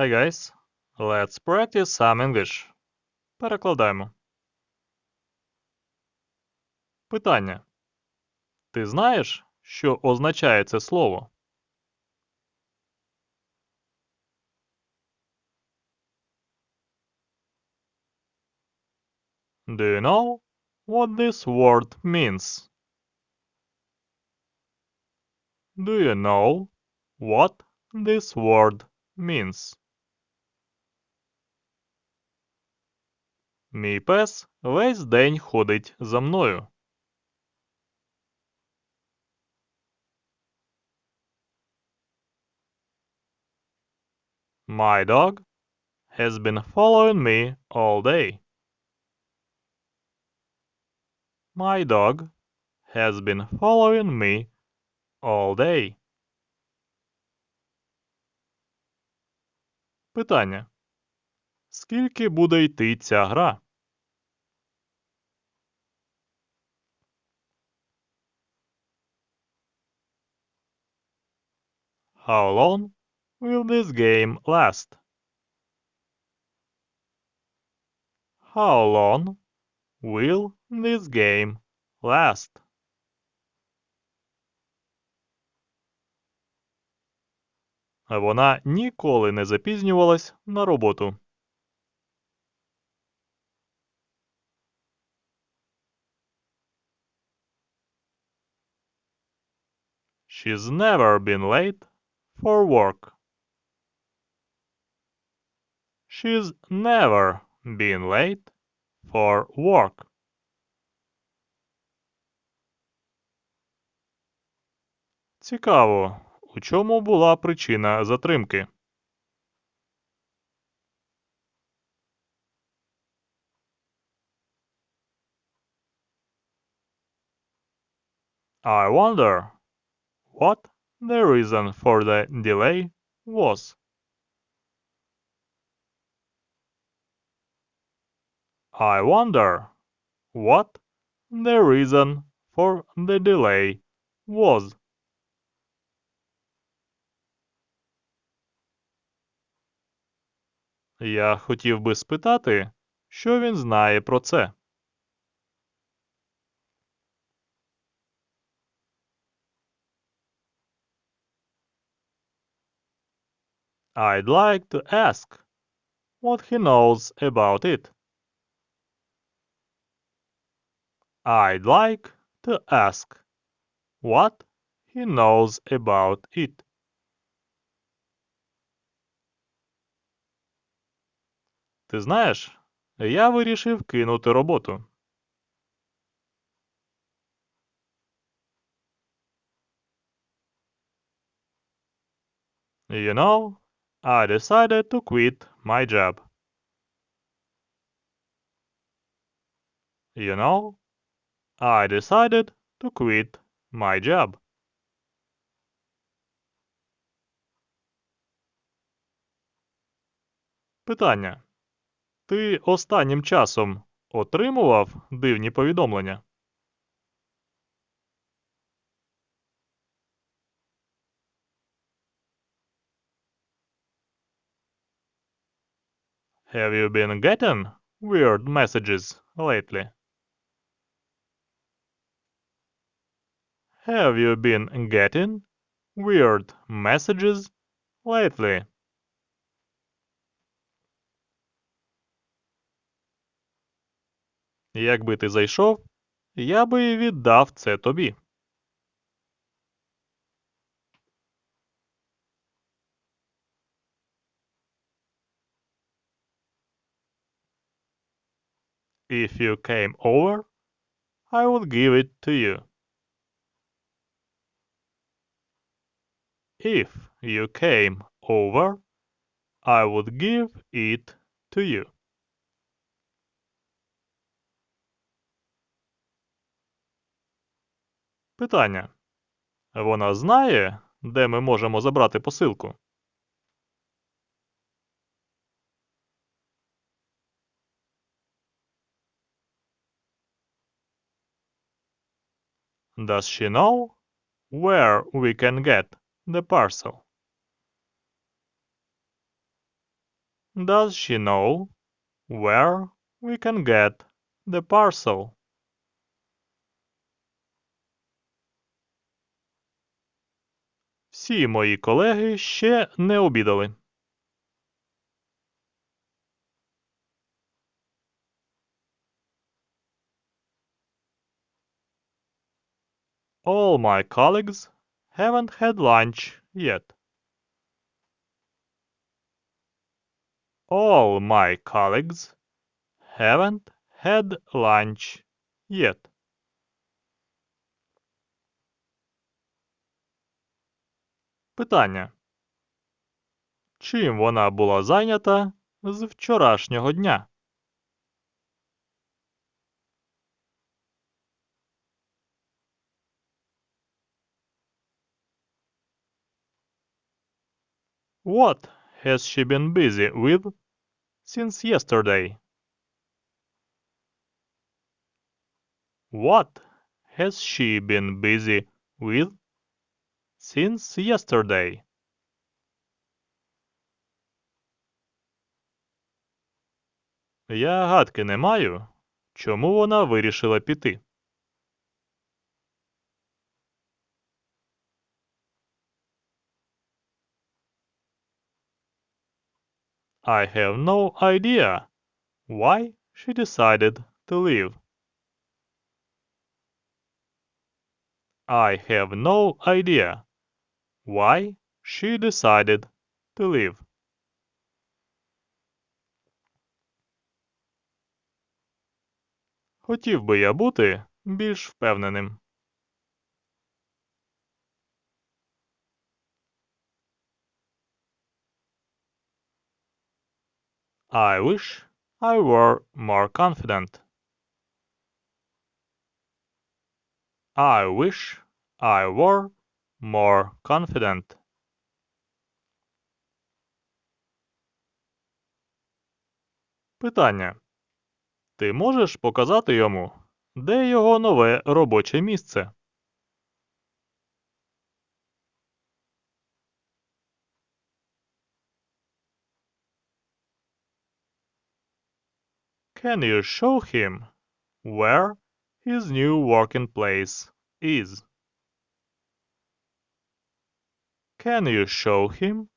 Hi guys, let's practice some English. Перекладаємо. Питання. Ти знаєш, що означає це слово? Do you know what this word means? Do you know what this word means? Мій пес весь день ходить за мною. My dog has been following me all day. My dog has been following me all day. Питання. Скільки буде йти ця гра? How long will this game last? How long will this game last? Вона ніколи не запізнювалась на роботу. She's never been late for work. She's never been late for work. Цікаво, у чому була причина затримки? I wonder what the reason for the delay was. I wonder what the reason for the delay was. Я хотів би спитати, що він знає про це. I'd like to ask what he knows about it. I'd like to ask what he knows about it. Ти знаєш, я вирішив кинути роботу. You know, I decided to quit my job. You know, I decided to quit my job. Питання. Ти останнім часом отримував дивні повідомлення? Have you been getting weird messages lately? Have you been getting weird messages lately? Якби ти зайшов, я би віддав це тобі. If you came over, I would give it to you. If you came over, I would give it to you. Питання. Вона знає, де ми можемо забрати посилку? Does she know where we can get the parcel? does she know where we can get the parcel? Всі мої колеги ще не обідали. All my colleagues haven't had lunch yet. All my colleagues haven't had lunch yet. Питання. Чим вона була зайнята з вчорашнього дня? What has she been busy with since yesterday? What has she been busy with since yesterday? Я гадки не маю, чому вона вирішила піти. I have no idea why she decided to leave. I have no idea why she decided to leave. Хотів би я бути більш впевненим. I wish I were more confident. I wish I were more confident. Питання. Ти можеш показати йому, де його нове робоче місце? Can you show him where his new working place is? Can you show him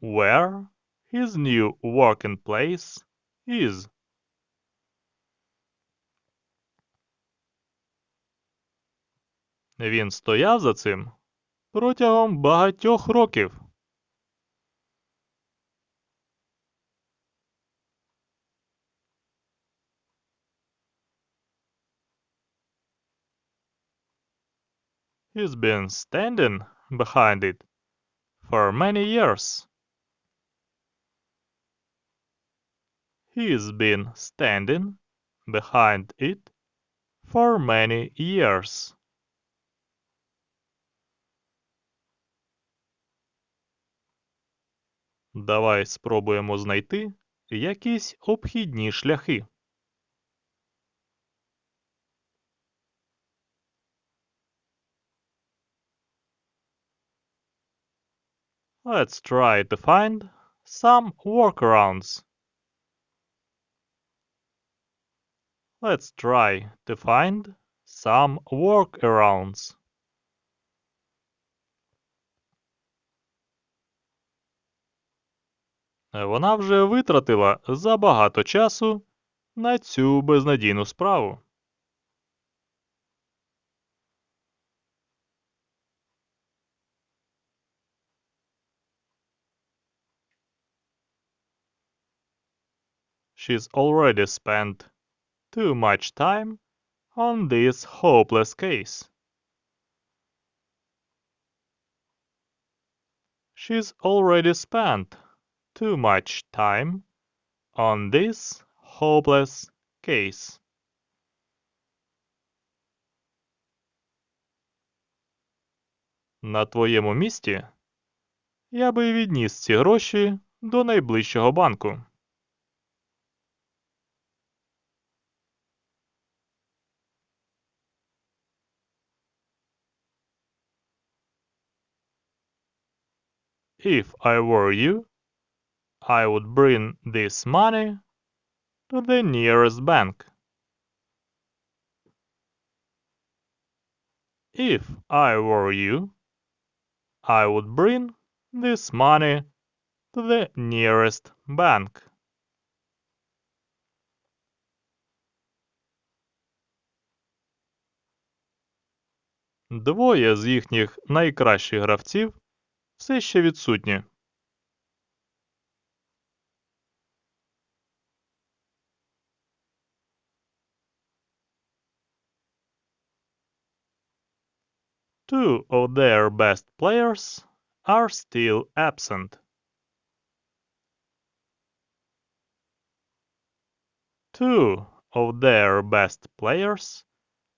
where his new working place is? Він стояв за цим протягом багатьох років. He's been standing behind it for many years. He's been standing behind it for many years. Давай спробуємо знайти якісь обхідні шляхи. Let's try to find some workarounds. Let's try to find some workarounds. Вона вже витратила забагато часу на цю безнадійну справу. She's already spent too much time on this hopeless case. She's already spent too much time on this hopeless case. На твоєму місці я би відніс ці гроші до найближчого банку. If I were you, I would bring this money to the nearest bank. If I were you, I would bring this money to the nearest bank. Двоє з їхніх найкращих гравців все ще відсутні. Two of their best players are still absent. Two of their best players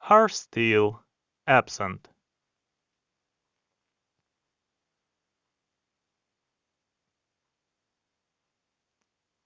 are still absent.